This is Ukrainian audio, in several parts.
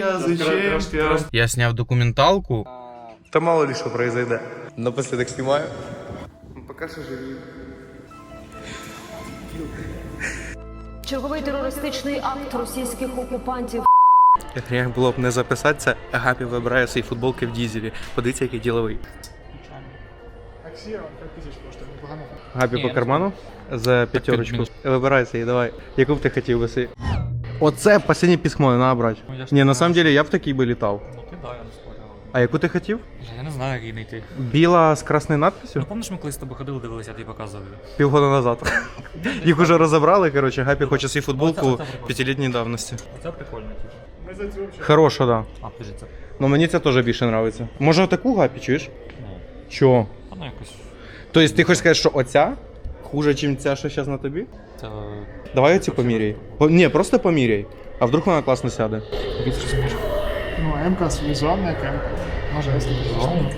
Россия, зачем? Я сняв документалку. Да мало ли что произойдет. Напоследок снимаю. Пока что живи. Черговий терористичний акт російських окупантів Гріх було б не записатися, Агапі вибирає свої футболки в дізелі. Подивіться, який діловий. Аксія 5 тисяч коштує, непогано. Агапі по карману за п'ятерочку. Вибирай собі, давай. Яку б ти хотів би собі? Оце останнє письмо, надо брати. Ні, на самом деле я б такий би літав. Ну ти да, я не спорю. А яку ти хотів? Я не знаю, як її знайти. Біла з красною надписю? Ну пам'ятаєш, ми колись з тобою ходили, дивилися, я тобі показував. Півгода назад. Їх уже розібрали, коротше, Гапі хоче свою футболку п'ятилітньої давності. Оце прикольно, типу. Ми за цю. Хороша, да. А, подожди, це. Ну мені це теж більше подобається. Може таку Гапі, чуєш? Ну, Чо? вона якось. Тобто ти хочеш сказати, що оця хуже, ніж ця, що зараз на тобі? Це. Давай оці поміряй. По... Ні, просто поміряй. А вдруг вона класно сяде. Ну, М-ка візуальна як М-ка. Може, Ладно.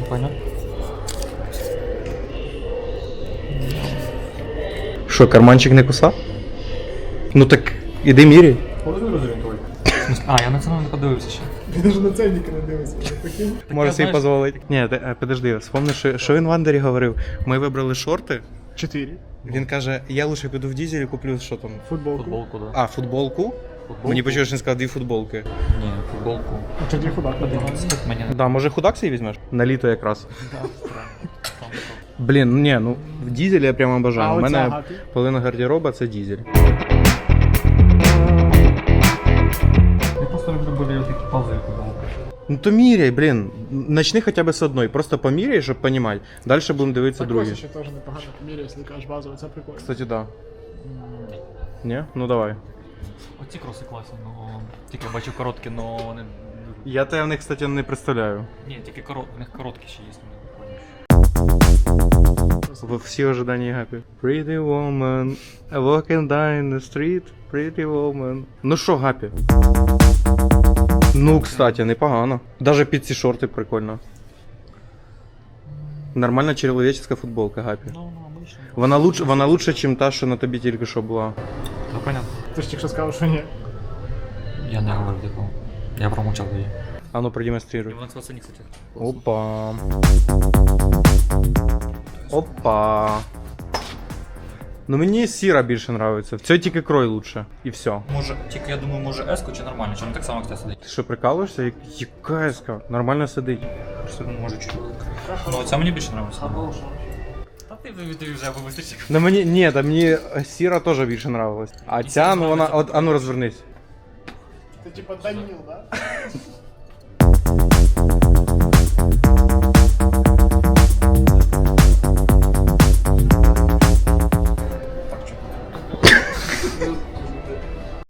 Не понял. Що, карманчик не куса? Ну так іди міряй. А, я на це не подивився ще. Він навіть на ценники не дивиться. Прикинь. Може я, собі знаєш- дозволити. Ні, ти, е, подожди, вспомни, що, що він в Андері говорив. Ми вибрали шорти. Чотири. Він каже, я лучше піду в дізель і куплю що там. Футболку. Футболку, да. А, футболку? Футболку? Мені почуєш, що він сказав дві футболки. Ні, футболку. А тоді худак. 11 мені Да, може худак свій візьмеш? На літо якраз. Блін, ні, ну в дізелі я прямо бажаю. А У мене половина гардероба це дізель. То міряй, блін. Начни хоча б з одної. Просто поміряй, щоб розуміти. Далі будемо дивитися Так другі. ще теж непогано поміряє, якщо кажеш базово, це прикольно. Кстати, да. Ні. Ну давай. Оці кроси класні, ну тільки я бачу короткі, но вони. Я тебе в них, кстати, не представляю. Ні, тільки коро... в них короткі ще є, вони прикольні. Ви всі ожидані гапі. Pretty woman, walking down the street, pretty woman. Ну що, гапі? Ну, кстати, непогано. Даже під ці шорти прикольно. Нормальна чоловічська футболка, гапі. Ну, ну. Вона лучше, вона лучше, ніж та, що на тобі тільки що була. Ну, понятно. Ти ж тільки що сказав, що ні. Я не говорив такого. Я промовчав її. А ну кстати. Опа. Опа. Ну мені сіра більше нравиться. В цій тільки крой лучше. І все. Може, тільки я думаю, може еску чи нормально, чи не так само, як це сидить. Ти що прикалуєшся? Як- Яка еска? Нормально сидить. Просто може чуть. Ну, ця мені більше подобається. Та ти ти вже вистачить. Ну мені ні, та мені сіра теж більше нравилась. А ця, ну вона. От, а ну розвернись. Ти типа Даніл, да?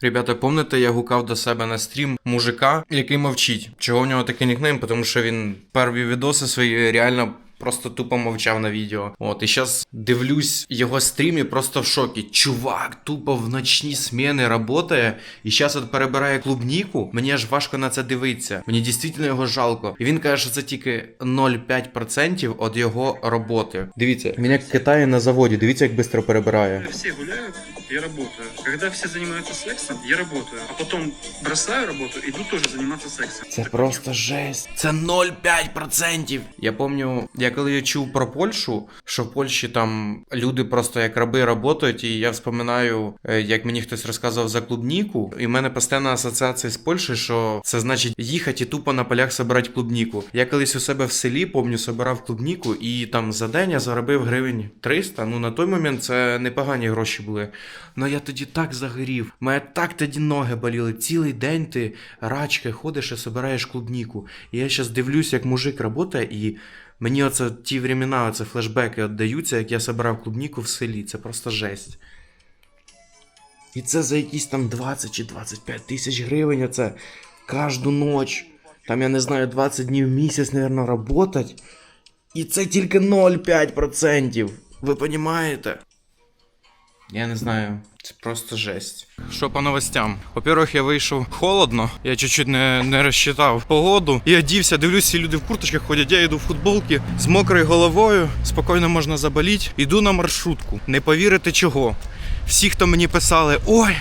Ребята, помните, я гукав до себе на стрім мужика, який мовчить. Чого в нього такий нікнейм? Тому що він перві відоси свої реально. Просто тупо мовчав на відео. От, і зараз дивлюсь його стрім і просто в шокі. Чувак, тупо в ночні сміни працює, і зараз от перебирає клубніку. Мені аж важко на це дивитися. Мені дійсно його жалко. І він каже, що це тільки 0,5% від його роботи. Дивіться, він як китає на заводі. Дивіться, як швидко перебирає. все гуляют, я работаю. Когда все занимаются сексом, я работаю. А потом бросаю работу, иду тоже заниматься сексом. Це просто жесть. Це 0,5%. Я пам'ятаю, коли я чув про Польщу, що в Польщі там люди просто як раби працюють, і я вспоминаю, е, як мені хтось розказував за клубніку, і в мене постійна асоціація з Польщею, що це значить їхати і тупо на полях собирати клубніку. Я колись у себе в селі, помню, собирав клубніку, і там за день я заробив гривень 300. Ну на той момент це непогані гроші були. Ну я тоді так загорів. Мене так тоді ноги боліли. Цілий день ти рачки ходиш і собираєш клубніку. І я зараз дивлюсь, як мужик працює, і мені оце ті времена, оце флешбеки віддаються, як я собирав клубніку в селі. Це просто жесть. І це за якісь там 20 чи 25 тисяч гривень. Оце кожну ніч. Там, я не знаю, 20 днів в місяць, мабуть, працювати. І це тільки 0,5%. Ви розумієте? Я не знаю, це просто жесть. Що по новостям? По-перше, я вийшов холодно, я чуть-чуть не, не розчитав погоду. І одівся, дивлюсь, всі люди в курточках ходять. Я йду в футболки з мокрою головою, спокійно можна заболіти. Іду на маршрутку. Не повірите чого. Всі, хто мені писали, ой,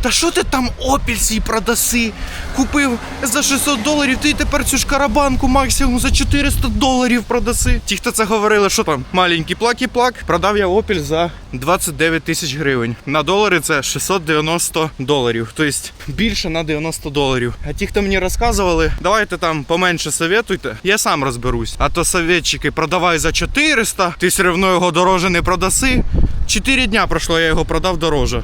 Та що ти там опіль свій продаси? Купив за 600 доларів, ти тепер цю шкарабанку максимум за 400 доларів продаси. Ті, хто це говорили, що там маленький плак-і-плак, продав я опіль за 29 тисяч гривень. На долари це 690 доларів. Тобто більше на 90 доларів. А ті, хто мені розказували, давайте там поменше советуйте, я сам розберусь. А то советчики продавай за 400, ти все одно його дороже не продаси. Чотири дня пройшло, я його продав дороже.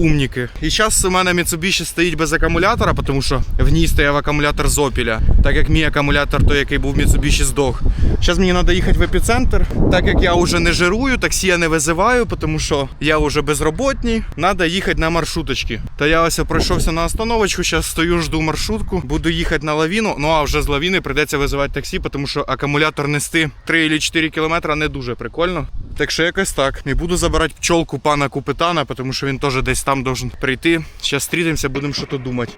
Умніки. І зараз у мене Mitsubishi стоїть без акумулятора, тому що в ній стояв акумулятор з Опіля. Так як мій акумулятор, той, який був в Mitsubishi, здох. Зараз мені треба їхати в епіцентр. Так як я вже не жирую, таксі я не визиваю, тому що я вже безробітний. Треба їхати на маршруточки. Та я ось пройшовся на остановочку, зараз стою, жду маршрутку. Буду їхати на лавіну. Ну а вже з лавіни прийдеться визивати таксі, тому що акумулятор нести 3 чи 4 кілометри не дуже прикольно. Так що якось так. І буду забирати пчолку пана Купитана, тому що він теж десь там должен прийти. Зараз зустрінемося, будемо щось думати.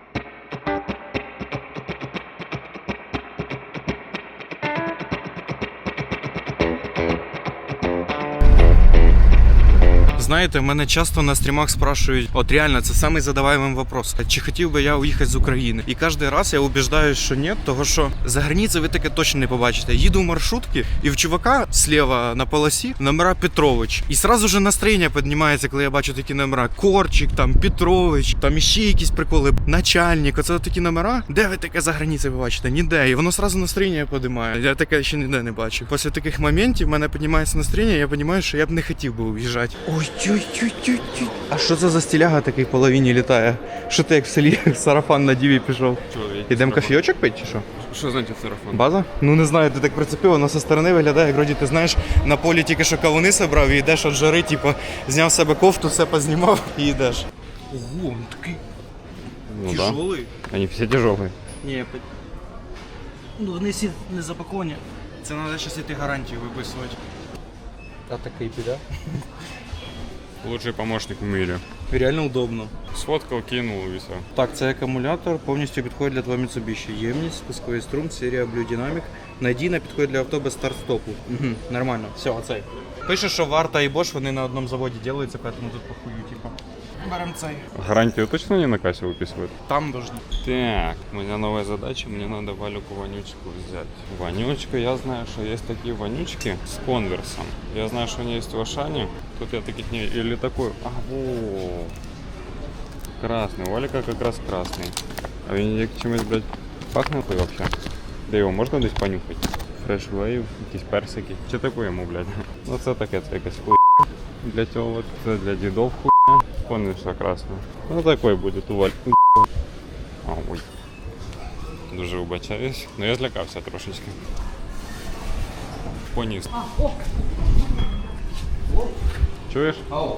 Знаєте, мене часто на стрімах спрашують, от реально, це самий задаваємий вопрос. Чи хотів би я уїхати з України? І кожен раз я убіждаю, що ні, того що за границею ви таке точно не побачите. Їду в маршрутки, і в чувака слева на полосі номера Петрович. І сразу же настроєння піднімається, коли я бачу такі номера. Корчик, там Петрович, там іще якісь приколи, начальник. Оце такі номера. Де ви таке за границею побачите? Ніде. І воно сразу настроєння піднімає. Я таке ще ніде не бачив. Після таких моментів в мене піднімається настроєння, я розумію, що я б не хотів би уїжджати. Ой, ой. А що це за стіляга такий половині літає? Що ти як в селі сарафан на діві пішов? Ідемо кофійочок пити чи що? Що значить сарафан? База? Ну не знаю, ти так прицепив, воно со сторони виглядає, як вроді ти знаєш, на полі тільки що кавуни собрав і йдеш від жари, типу, зняв з себе кофту, все познімав і йдеш. Ого, він такий Ну да. тяжелий. Они все тяжелые. Ні, я... Ну вони всі не запаковані. Це треба зараз іти гарантію виписувати. А такий піде? Лучший помощник в мире. Реально удобно. Сфоткал, кинул и все. Так, це акумулятор, повністю підходить для твого Mitsubishi. Ємність, спусковий струм, серія Blue Dynamic. Надійно підходить для авто без старт-стопу. Угу, нормально. Все, оцей. Пише, що Варта і Bosch вони на одному заводі ділаються, поэтому тут похую, типа. Берем цей. Гарантию точно не на кассе выписывают? Там должны. Так, у меня новая задача, мне надо Валюку вонючку взять. Вонючка, я знаю, что есть такие вонючки с конверсом. Я знаю, что они есть в Ашане. Тут я таких не... Или такой... А, во. Красный. У Валика как раз красный. А він як чимось, блядь, пахне той вообще. Да його можна десь понюхати? Фреш вейв, якісь персики. Чи таке йому, блядь? Ну це таке, це якась хуй. Для цього, це для дідов хуйня. Конверса красна. Ну такой буде у Вальки. А, ой. Дуже вибачаюсь. Ну я злякався трошечки. Поніс. Чуєш? Ау.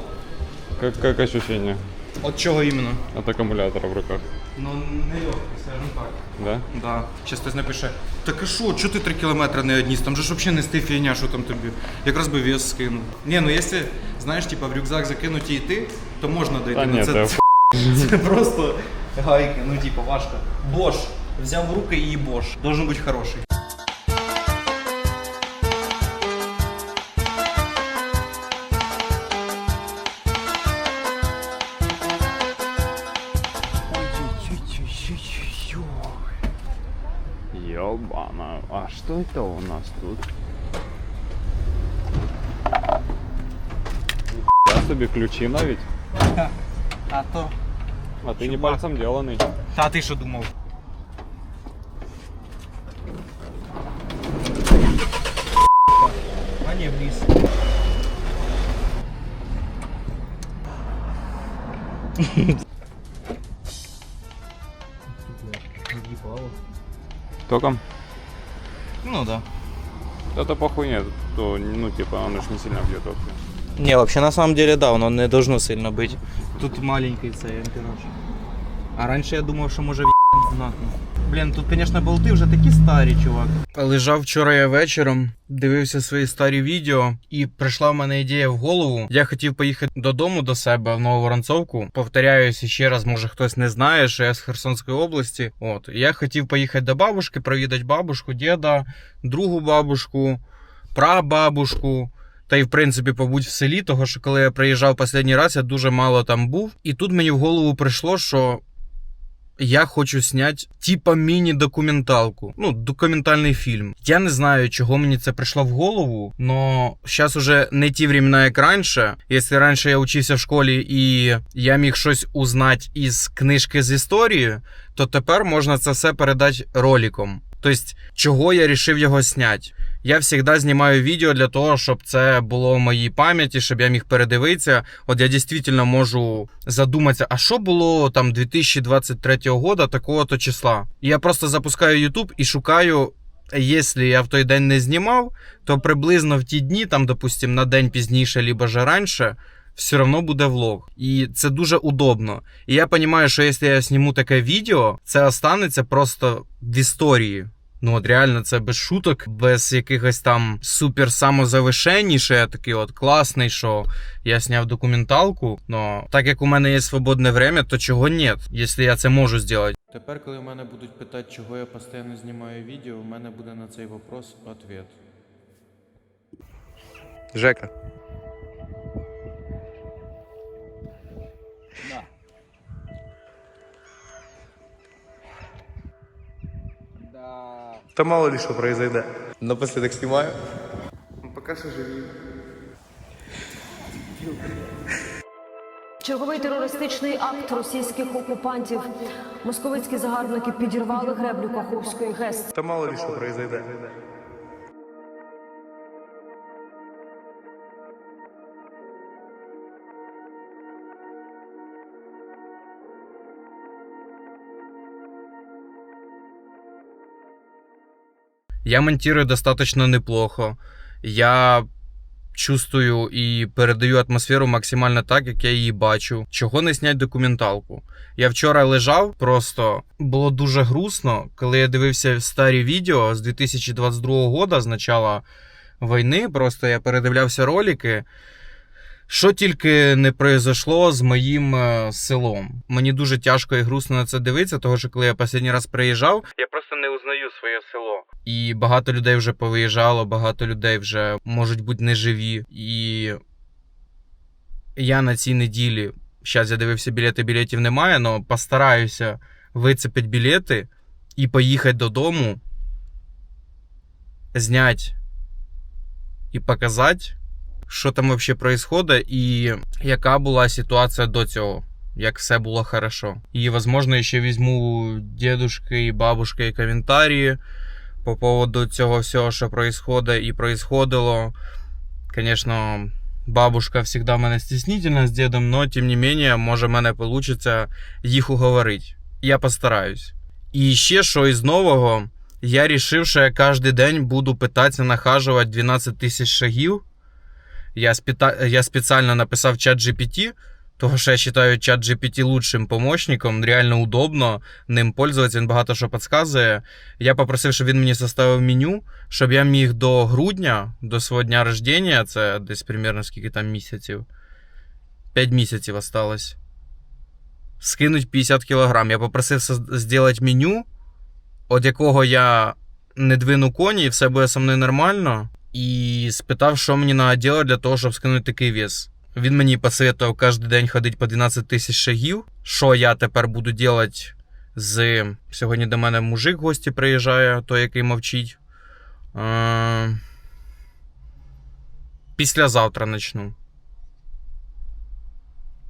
Как, как ощущение От чого іменно? от аккумулятора в руках? Ну, не легкий, скажімо так. Да? Да. Щас хтось напише, так а що, чого ти 3 кілометри не одніс? Там же ж взагалі нести фігня, що там тобі. Якраз би вес скинув. Ні, ну якщо, знаєш, типа в рюкзак закинуть і йти, то можна дойти. Та Ну, ні, це просто гайки, ну типа важко. Бош. Взяв в руки і бош. Должен бути хороший. а что это у нас тут? Я собі ключі навіть, А то. а ти не пальцем деланий. Та ти що думав? А ні, вниз. Током? Ну да. Это похуй нет, то, ну типа, оно же не сильно бьет вообще. Не, вообще на самом деле да, воно не должно сильно быть. Тут маленький цей ампераж. А раніше я думав, що може знатно. Блін, тут, звісно, болти вже такі старі, чувак. Лежав вчора я вечором, дивився свої старі відео, і прийшла в мене ідея в голову. Я хотів поїхати додому до себе в Нововоронцовку. Повторяюся ще раз, може хтось не знає, що я з Херсонської області. От я хотів поїхати до бабушки, провідати бабушку, діда, другу бабушку, прабабушку. Та й в принципі побудь в селі, того що коли я приїжджав останній раз, я дуже мало там був. І тут мені в голову прийшло, що я хочу зняти типа міні-документалку. Ну, документальний фільм. Я не знаю, чого мені це прийшло в голову, но зараз уже не ті времена, як раніше. Якщо раніше я учився в школі і я міг щось узнати із книжки з історії, то тепер можна це все передати роликом. Тобто, чого я рішив його зняти? Я завжди знімаю відео для того, щоб це було в моїй пам'яті, щоб я міг передивитися. От я дійсно можу задуматися, а що було там 2023 года такого-то числа. Я просто запускаю YouTube і шукаю. Якщо я в той день не знімав, то приблизно в ті дні, там, допустим, на день пізніше, либо же раніше, все одно буде влог. І це дуже удобно. І я розумію, що якщо я зніму таке відео, це останеться просто в історії. Ну от реально, це без шуток, без якихось там супер самозавишень, що я такий от класний, що я зняв документалку. Но так як у мене є свободне время, то чого ні, якщо я це можу зробити. Тепер, коли в мене будуть питати, чого я постійно знімаю відео, у мене буде на цей вопрос відповідь. Жека. Да мало ли що произойде. Напоследок снимаю. Ну, пока что живи. Черговий терористичний акт російських окупантів. Московицькі загарбники підірвали греблю Каховської ГЕС. Та мало ли що произойдет. Я монтирую достаточно неплохо. Я чувствую і передаю атмосферу максимально так, як я її бачу. Чого не снять документалку? Я вчора лежав, просто було дуже грустно, коли я дивився старі відео з 2022 року, з начала війни. Просто я передивлявся ролики. Що тільки не произошло з моїм е, селом. Мені дуже тяжко і грустно на це дивитися, тому що коли я останній раз приїжджав, я просто не узнаю своє село. І багато людей вже повиїжджало, багато людей вже можуть бути неживі. І я на цій неділі, зараз я дивився білети, білетів немає, але постараюся вицепити білети і поїхати додому, зняти і показати, що там взагалі відбувається, і яка була ситуація до цього. Як все було хорошо. І, возможно, ще візьму дедушки і бабушки коментарі по поводу цього всього, що происходит і происходило. Конечно, бабушка всегда мене стеснительна з дедом, но тим не менее, може, в мене вийде їх уговорити. Я постараюсь. І ще що із нового, я рішив, що я кожен день буду питатися нахажувати 12 тисяч шагів. Я, спіта... я спеціально написав чат GPT, того що я вважаю чат GPT лучшим помощником, реально удобно ним пользуватися, він багато що підказує. Я попросив, щоб він мені составив меню, щоб я міг до грудня, до свого дня рождення, це десь примерно скільки там місяців. 5 місяців осталось. Скинуть 50 кілограм. Я попросив зробити меню, від якого я не двину коні, і все буде со мною нормально. І спитав, що мені треба робити для того, щоб скинути такий вес. Він мені посоветував кожен день ходити по 12 тисяч шагів. Що я тепер буду робити з. Сьогодні до мене мужик в гості приїжджає, той, який мовчить. Е... Післязавтра почну.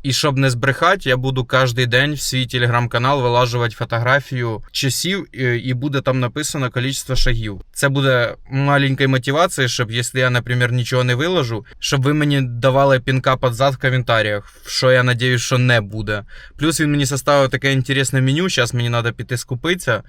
І щоб не збрехати, я буду кожен день в свій телеграм-канал вилажувати фотографію часів, і- і буде там написано кількість шагів. Це буде маленькою мотивацією, щоб якщо я, наприклад, нічого не виложу, щоб ви мені давали пінка під зад в коментарях, що я надіюсь, що не буде. Плюс він мені составив таке інтересне меню. Зараз мені треба піти скупитися.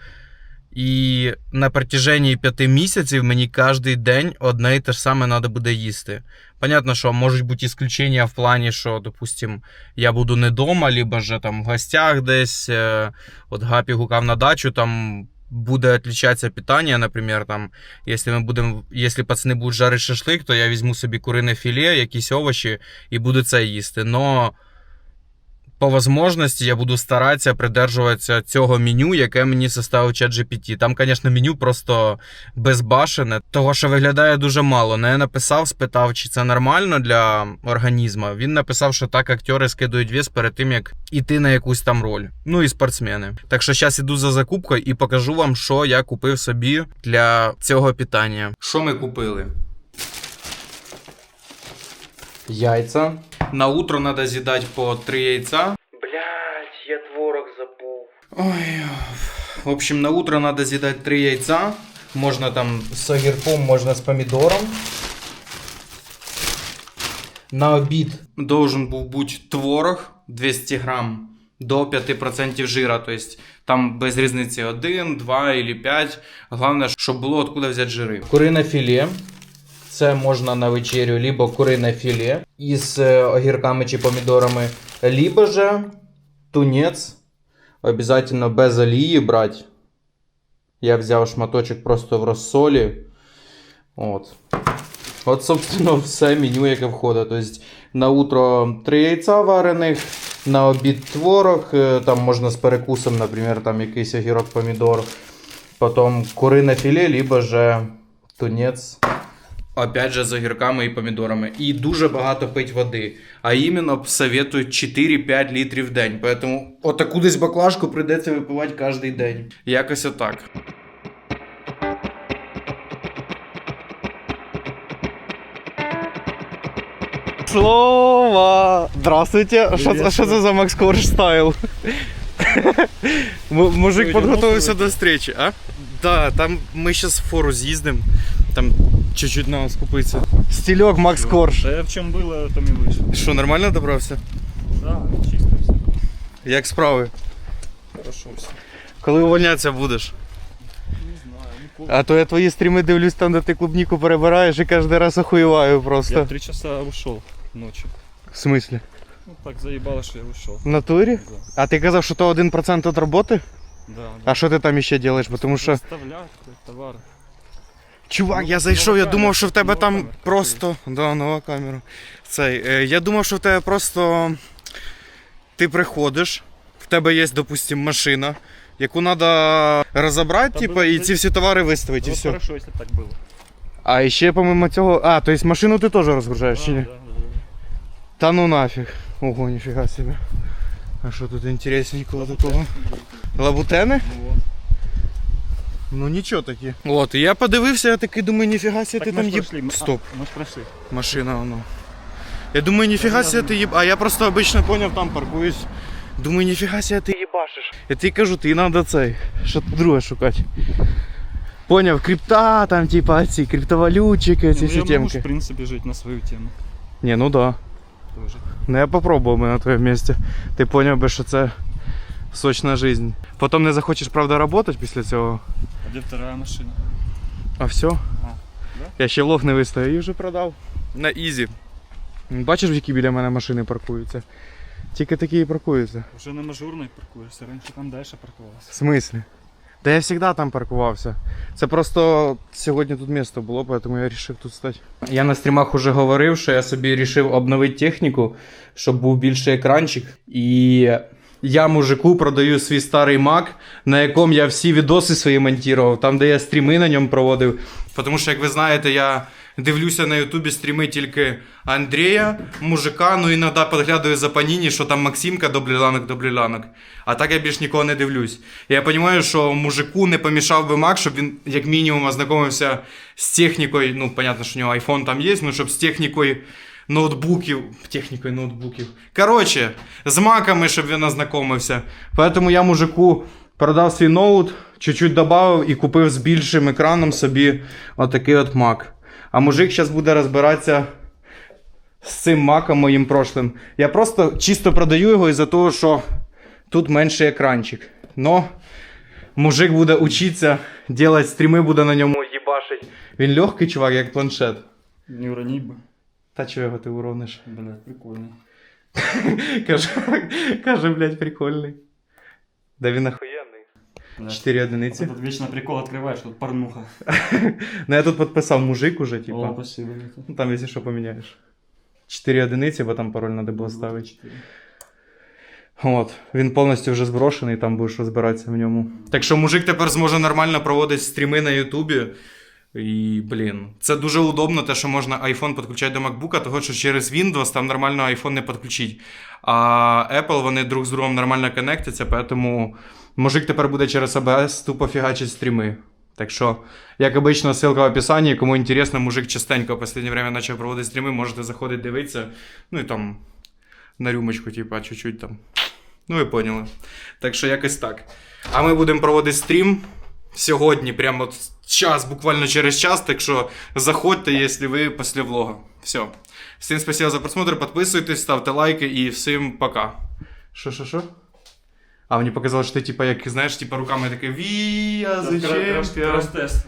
І на протяжении п'яти місяців мені кожен день одне і те ж саме треба буде їсти. Понятно, що можуть бути исключення в плані, що, допустим, я буду не вдома, либо же там в гостях десь. е, От Гапі гукав на дачу, там буде відрізнятися питання, наприклад, там, якщо ми будемо, якщо пацани будуть жарити шашлик, то я візьму собі курине філе, якісь овочі і буду це їсти. Но по возможності я буду старатися придержуватися цього меню, яке мені составив ChatGPT. Там, звісно, меню просто безбашене, того що виглядає дуже мало. Ну, я написав, спитав, чи це нормально для організму. Він написав, що так актери скидують вес перед тим, як іти на якусь там роль. Ну і спортсмени. Так що зараз іду за закупкою і покажу вам, що я купив собі для цього питання. Що ми купили? Яйця. На утро надо з'їдати по 3 яйця. Блять, я творог забув. Ой. В общем, на утро надо з'їдати 3 яйця. Можна там з огірком, можна з помідором. На обід должен був бути творог 200 грам до 5% жира. Тобто там без різниці 1, 2 или 5. Головне, щоб було откуда взяти жири. Курине філе. Це можна на вечерю либо курине філе із е, огірками чи помідорами, либо же тунець. Обязательно без олії брати. Я взяв шматочок просто в розсолі. От. От, собственно, все меню, яке входить. Тобто на утро 3 яйця варених, на обід творог, е, там можна з перекусом, наприклад, там якийсь огірок, помідор. Потім курине філе, либо же тунець. Опять же, з огірками і помідорами. І дуже багато пить води. А іменно советують 4-5 літрів в день. Поэтому отаку десь баклажку прийдеться випивати кожен день. Якось отак. Слово! Здравствуйте! Що це- що це за Макс Корж стайл? Мужик підготувався до зустрічі, а? Да, там ми зараз в фору з'їздимо. Там чуть-чуть на скупиться. Стільок Макс Корж. Да я в чем было, там и вышел. Що, нормально добрався? Да, чисто все. Як справи? Хорошо все. Коли увольнятися будеш? Не знаю, Никол. А то я твої стріми дивлюсь там, де ти клубніку перебираєш і кожен раз охуєваю Я просто. в три часа ушел ночью. В смислі? Ну так заебало, что я ушел. В натурі? Да, А ти казав, що то 1% від роботи? да. А що ти там ще робиш? Тому що. Доставлять товар. Чувак, Ну, я зайшов, я думав, що в тебе там просто. Да, нова камера. Цей, е, я думав, що в тебе просто. Ти приходиш, в тебе є, допустим, машина, яку треба розібрати, було і ці всі товари виставити, і все. хорошо, если так было. А ще помимо цього. А, то есть машину ти теж розгружаєш чи ні? Та ну нафіг. Ого, ніфіга собі. А що тут інтересненького такого? Лабутени? Ну вот. Ну нічого такі. От, і я подивився, я такий думаю, ніфіга собі ти Так там мы ж їб. прошли. мы- Стоп. А, мы ж прошли. Машина воно. Я думаю, ніфіга себе ти їб... А я просто обично поняв, там паркуюсь. Думаю, ніфіга себе ти їбашиш. Я тобі кажу, ти треба цей, що друге шукати. Поняв, крипта, там типа ці криптовалютчики, ці Ну, всі я могу, ж, темки. в принципе, жить на свою тему. Ні, ну да. Тоже. Ну я попробував би на твоєму місці. Ти поняв би, що це сочна жизнь. Потім не захочеш, правда, працювати після цього. А где вторая машина? А все. да? Я ще влог не виставив і вже продав. На ізі. Бачиш, які біля мене машини паркуються? Тільки такі і паркуються. Уже на мажорной паркуешься, раньше там дальше парковался. В смислі? Та я завжди там паркувався. Це просто сьогодні тут місто було, тому я вирішив тут стати. Я на стрімах уже говорив, що я собі вирішив обновити техніку, щоб був більший екранчик. І я мужику продаю свій старий Mac, на якому я всі відоси свої монтував, там, де я стріми на ньому проводив. Тому що, як ви знаєте, я дивлюся на Ютубі стріми тільки Андрія, мужика, ну іноді підглядаю за паніні, що там Максимка добліланок, добліланок. А так я більш нікого не дивлюсь. Я розумію, що мужику не помішав би Мак, щоб він як мінімум ознайомився з технікою. Ну, понятно, що у нього iPhone там є, ну щоб з технікою ноутбуків. Технікою ноутбуків. Коротше, з маками, щоб він ознайомився. Поэтому я мужику продав свій ноут, чуть-чуть додав і купив з більшим екраном собі отакий от Mac. А мужик зараз буде розбиратися з цим маком моїм прошлим. Я просто чисто продаю його із-за того, що тут менший екранчик. Но мужик буде учитися, робити стріми буде на ньому їбашить. Він легкий чувак, як планшет. Не уронить бы. Та чого його ти урониш? Блядь, прикольно. Каже, каже, блядь, прикольний. Да він охуєнний. Чотири одиниці. этот вечно прикол открываешь, тут порнуха. Ну я тут підписав мужик уже, О, типа. спасибо. Витя. Ну там, якщо що, поміняєш. Чотири одиниці, бо там пароль треба було ставити. От, він повністю вже зброшений, там будеш розбиратися в ньому. Так що мужик тепер зможе нормально проводити стріми на Ютубі. І, блін, це дуже удобно, те, що можна iPhone підключати до MacBook, того що через Windows там нормально iPhone не підключить. А Apple вони друг з другом нормально коннектяться, тому мужик тепер буде через OBS тупо фігачить стріми. Так що, як обично, ссылка в описанні. Кому інтересно, мужик частенько в останнє время почав проводити стріми, можете заходити дивитися. Ну і там на рюмочку, типа, чуть-чуть там. Ну, ви поняли. Так що якось так. А ми будемо проводити стрім сьогодні, прямо час, буквально через час. Так що заходьте, якщо ви після влога. Все. Всім спасибо за просмотр, підписуйтесь, ставте лайки і всім пока. Що, що, що? А мені показалось, що ти, типа, як знаєш, типа руками такий віа, зачем? тест.